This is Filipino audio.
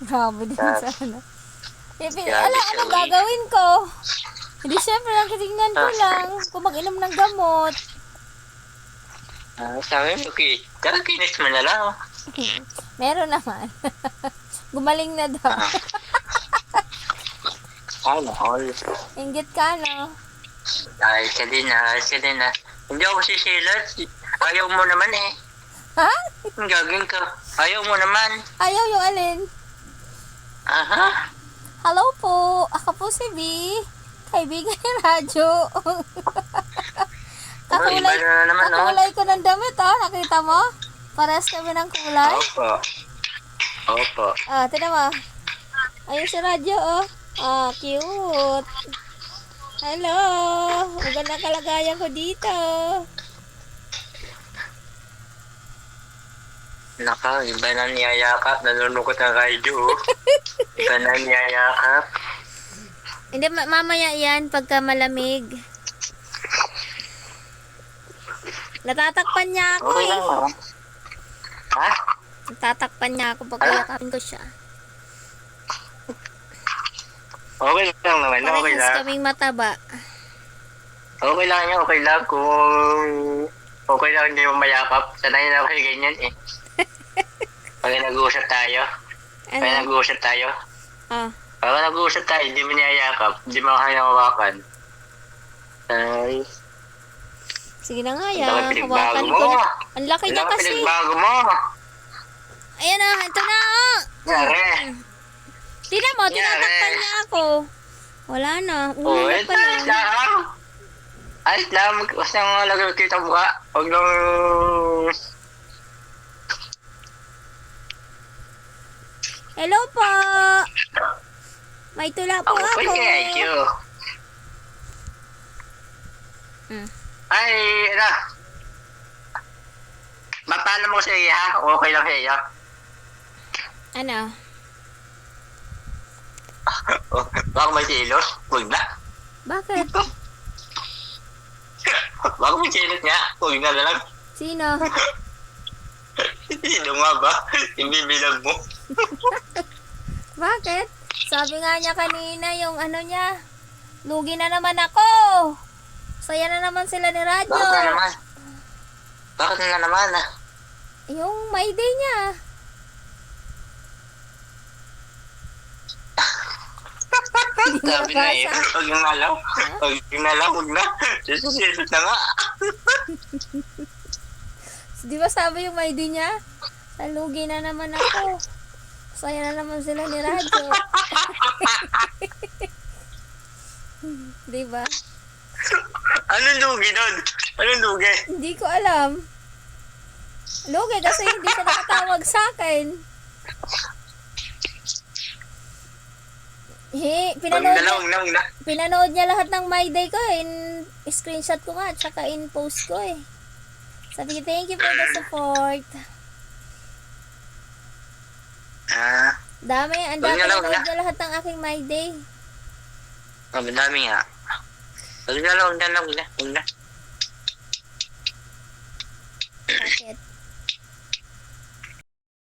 Grabe din Ah. sana. Eh, pin- Grabe ala, ano uy. gagawin ko? Hindi syempre, nakitingnan ko Ah. lang kung mag-inom ng gamot. Ah, sabi mo, okay. Tara, kinis mo na lang. Meron naman. Gumaling na daw. Ano, all. Inggit ka, no? Ay, din na, din na. Hindi ako sisilat. Ayaw mo naman eh. Ha? Ang gagawin ka. Ayaw mo naman. Ayaw yung alin. Aha. Hello po. Ako po si B. Kaibigan ni Radyo. Kakulay, na naman, oh. kakulay ko ng damit, oh. Nakita mo? Pares kami ng kulay. Opo. Opo. Ah, tignan mo. Ayun si Radyo, oh. Ah, cute. Hello. Maganda kalagayan ko dito. Naka, iba na niyayakap. Nalulungkot ang radyo. oh. iba na niyayakap. Hindi, ma- mamaya yan pagka malamig. Natatakpan niya ako Okay eh. oh. Ha? Natatakpan niya ako pag Ah? yakapin ko siya. Okay lang naman. Okay Parehas lang. kaming mataba. Okay lang yun. Okay lang kung... Okay lang hindi mo mayakap. Sanay na kayo ganyan eh. Pag nag-uusap tayo. Pag Ano? nag-uusap tayo. Ah, Pag nag-uusap tayo, hindi mo niyayakap. Hindi mo kaya hawakan. Ay, sige na nga ang pinagbago Hawakan ko na. Ang laki Ang niya kasi. pinagbago mo. Ayan na, ito na. Oh. Yari. Tingnan mo, tinatakpan niya ako. Wala na. Ito pa lang. Ayos lang. Basta nga lagay kita mukha. Huwag lang... Hello po. May tula po Ako pa ako. niya, Q. Hmm. Ay, ano? Mapala mo sa iya, ha? Okay lang sa iya. Ano? Oh, Baka may silos. Huwag na. Bakit? Baka may silos nga. Huwag na lang. Sino? Sino nga ba? Hindi bilang mo. Bakit? Sabi nga niya kanina yung ano niya. Lugi na naman ako. Saya na naman sila ni Radyo. Bakit na naman? Bakit na naman? ah? Yung may day niya. Sabi na eh. Huwag yung nalaw. Huwag yung nalaw. Huwag na. Silos na nga. Di ba sabi yung may day niya? Salugi na naman ako. Saya na naman sila ni Radyo. Di ba? Anong lugi nun? Anong lugi? Hindi ko alam. Lugi kasi hindi siya nakatawag sa akin. He, pinanood na lang. niya, na. pinanood niya lahat ng My Day ko. In, screenshot ko nga, tsaka in post ko eh. Sabi ko, thank you for the support. Ah. Dami, ang dami na wag na. lahat ng aking My Day. Oh, madami nga. Huwag na lang. Huwag na lang. Huwag na. Bakit?